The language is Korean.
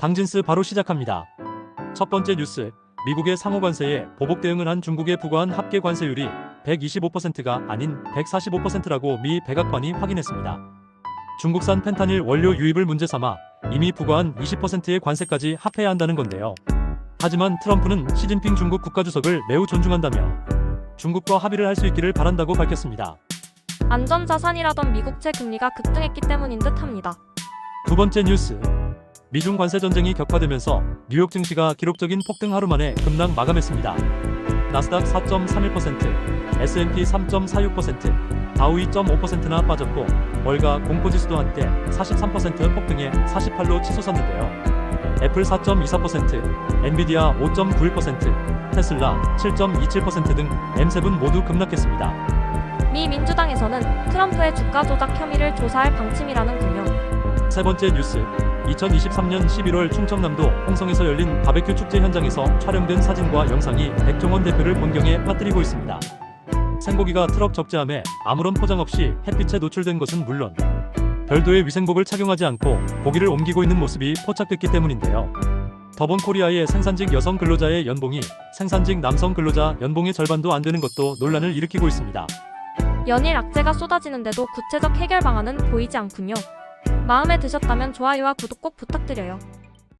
당진스 바로 시작합니다. 첫 번째 뉴스. 미국의 상호 관세에 보복 대응을 한 중국에 부과한 합계 관세율이 125%가 아닌 145%라고 미 백악관이 확인했습니다. 중국산 펜타닐 원료 유입을 문제 삼아 이미 부과한 20%의 관세까지 합해야 한다는 건데요. 하지만 트럼프는 시진핑 중국 국가주석을 매우 존중한다며 중국과 합의를 할 수 있기를 바란다고 밝혔습니다. 안전자산이라던 미국채 금리가 급등했기 때문인 듯 합니다. 두 번째 뉴스. 미중 관세 전쟁이 격화되면서 뉴욕 증시가 기록적인 폭등 하루 만에 급락 마감했습니다. 나스닥 4.31%, S&P 3.46%, 다우 2.5%나 빠졌고 월가 공포지수도 한때 43% 폭등해 48로 치솟았는데요. 애플 4.24%, 엔비디아 5.91%, 테슬라 7.27%등 M7 모두 급락했습니다. 미 민주당에서는 트럼프의 주가 조작 혐의를 조사할 방침이라는군요. 세 번째 뉴스. 2023년 11월 충청남도 홍성에서 열린 바베큐 축제 현장에서 촬영된 사진과 영상이 백종원 대표를 본경에 빠뜨리고 있습니다. 생고기가 트럭 적재함에 아무런 포장 없이 햇빛에 노출된 것은 물론 별도의 위생복을 착용하지 않고 고기를 옮기고 있는 모습이 포착됐기 때문인데요. 더본 코리아의 생산직 여성 근로자의 연봉이 생산직 남성 근로자 연봉의 절반도 안 되는 것도 논란을 일으키고 있습니다. 연일 악재가 쏟아지는데도 구체적 해결 방안은 보이지 않군요. 마음에 드셨다면 좋아요와 구독 꼭 부탁드려요.